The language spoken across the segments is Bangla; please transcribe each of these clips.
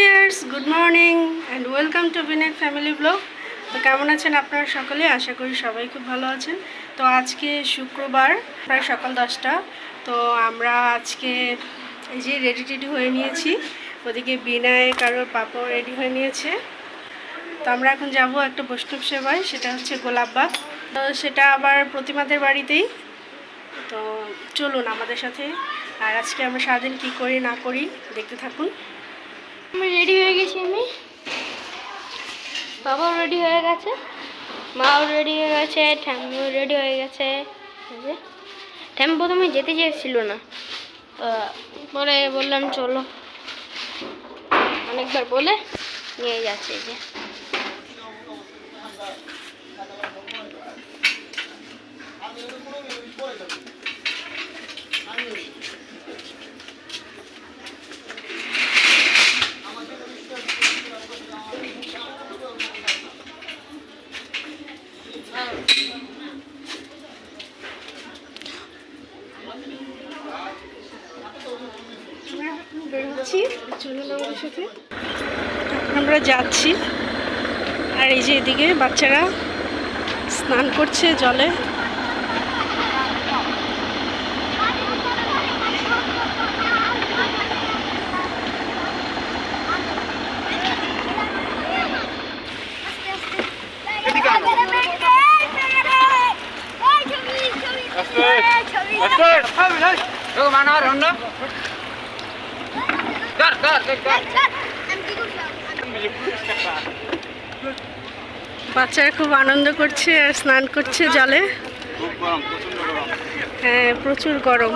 Viewers good morning and welcome to Binet family blog তো কেমন আছেন আপনারা সকলে? আশা করি সবাই খুব ভালো আছেন। তো আজকে শুক্রবার, প্রায় সকাল দশটা। তো আমরা আজকে এই যে রেডি টেডি হয়ে নিয়েছি। ওদিকে বিনায় কারোর পাপড় রেডি হয়ে নিয়েছে। তো আমরা এখন যাব একটা বৈষ্ণব সেবায়, সেটা হচ্ছে গোলাপবাগ তো সেটা আবার প্রতিমাদের বাড়িতেই। তো চলুন আমাদের সাথে। আর আজকে আমরা সারাদিন কী করি না করি দেখতে থাকুন। আমি রেডি হয়ে গেছি আমি। বাবাও রেডি হয়ে গেছে। মাও রেডি হয়ে গেছে ঠ্যাম্মিও রেডি হয়ে গেছে। ঠ্যাম প্রথমে যেতে চেয়েছিল না। পরে বললাম, চলো। অনেকবার বলে নিয়ে যাচ্ছে যে আমরা এখন বেরোচ্ছি চলুন আমাদের সাথে। এখন আমরা যাচ্ছি। আর এই যে এদিকে বাচ্চারা স্নান করছে জলে। বাচ্চারা খুব আনন্দ করছে আর স্নান করছে জলে। হ্যাঁ প্রচুর গরম।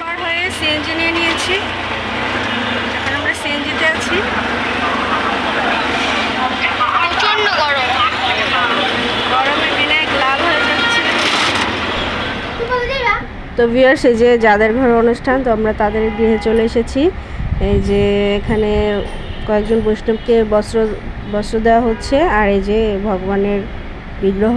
পার হয়ে সিএনজি নিয়ে নিয়েছি। এখন আমরা সিএনজিতে আছি। প্রচণ্ড গরমে। তো ভিউয়ার্স এই যে যাদের ঘর অনুষ্ঠান, তো আমরা তাদের গৃহে চলে এসেছি। এই যে এখানে কয়েকজন বৈষ্ণবকে বস্ত্র বস্ত্র দেওয়া হচ্ছে, আর এই যে ভগবানের বিগ্রহ।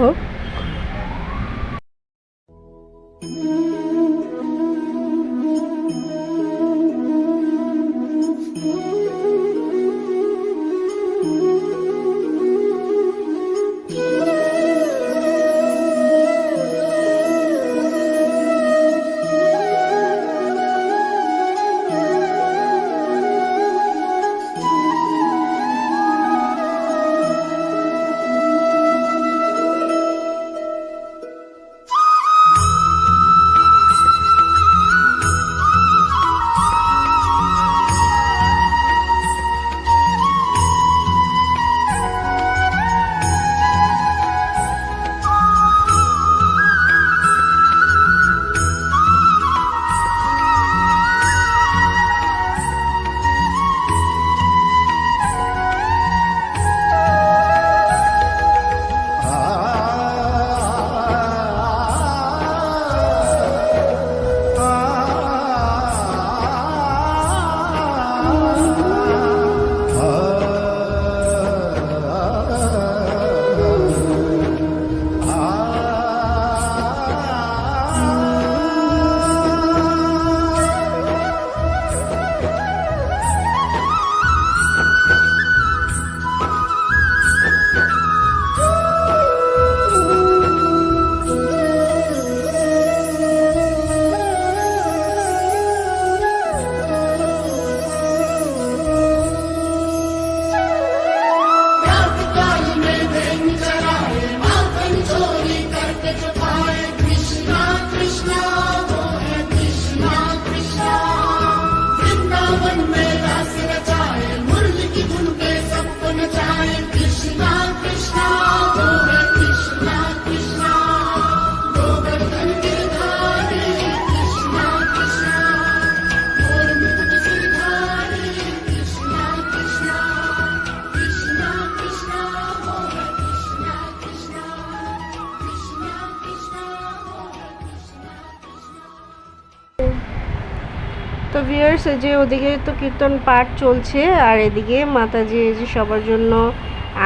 তো ভিউয়ার্স যে ওদিকে তো কীর্তন পাঠ চলছে, আর এদিকে মাতাজি যে সবার জন্য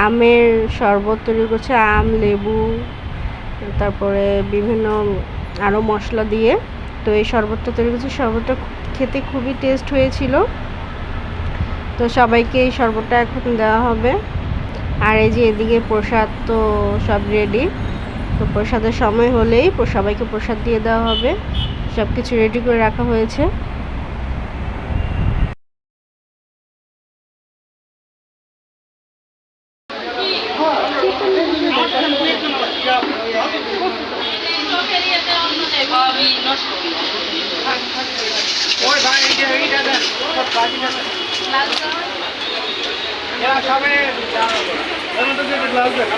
আমের শরবত তৈরি করছে, আম, লেবু, তারপরে বিভিন্ন আরও মশলা দিয়ে। তো এই শরবতটা তৈরি করছে, শরবতটা খেতে খুবই টেস্ট হয়েছিল। তো সবাইকে এই শরবতটা এখন দেওয়া হবে। আর এই যে এদিকে প্রসাদ তো সব রেডি তো প্রসাদের সময় হলেই সবাইকে প্রসাদ দিয়ে দেওয়া হবে। সব কিছু রেডি করে রাখা হয়েছে। ওই ভাই এইটা এইটা দেন সব বাকিটা দেন এরা সবে মধ্যে যে গ্লাস দেন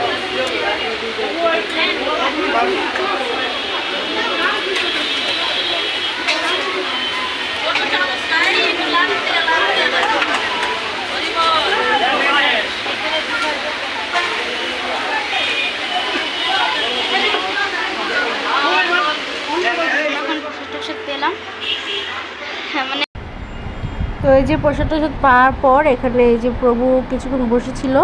এখন প্রসাদ টসাদ পেলাম হ্যাঁ মানে তো এই যে প্রসাদ টসাদ পাওয়ার পর এখানে এই যে প্রভু কিছুক্ষণ বসেছিল,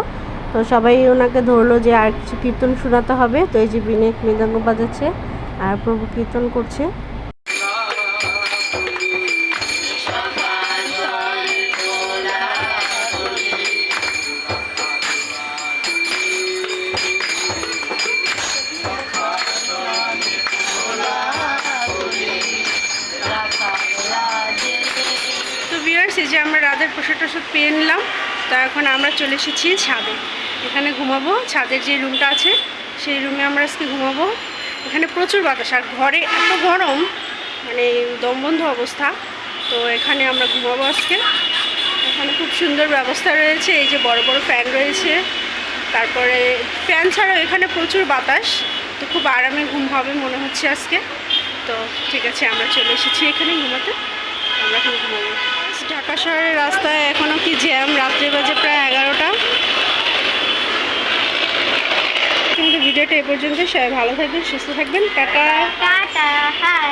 তো সবাই ওনাকে ধরলো যে আর কিছু কীর্তন শোনাতে হবে। তো এই যে বিনেক মৃদাঙ্গ বাজাচ্ছে আর প্রভু কীর্তন করছে। প্রসাদ টসাদ পেয়ে নিলাম। তো এখন আমরা চলে এসেছি ছাদে। এখানে ঘুমাবো। ছাদের যে রুমটা আছে, সেই রুমে আমরা আজকে ঘুমাবো। এখানে প্রচুর বাতাস, আর ঘরে এত গরম মানে দমবন্ধ অবস্থা। তো এখানে আমরা ঘুমাবো আজকে। এখানে খুব সুন্দর ব্যবস্থা রয়েছে। এই যে বড় বড় ফ্যান রয়েছে। তারপরে ফ্যান ছাড়াও এখানে প্রচুর বাতাস। তো খুব আরামে ঘুম হবে মনে হচ্ছে আজকে। তো ঠিক আছে, আমরা চলে এসেছি এখানে ঘুমাতে। আমরা এখন ঘুমাবো। ঢাকা শহরের রাস্তায় এখনও কি জ্যাম? রাত্রে বাজে প্রায় এগারোটা। কিন্তু ভিডিওটা এ পর্যন্ত সবাই ভালো থাকবেন, সুস্থ থাকবেন। টাটা। Tata, hi.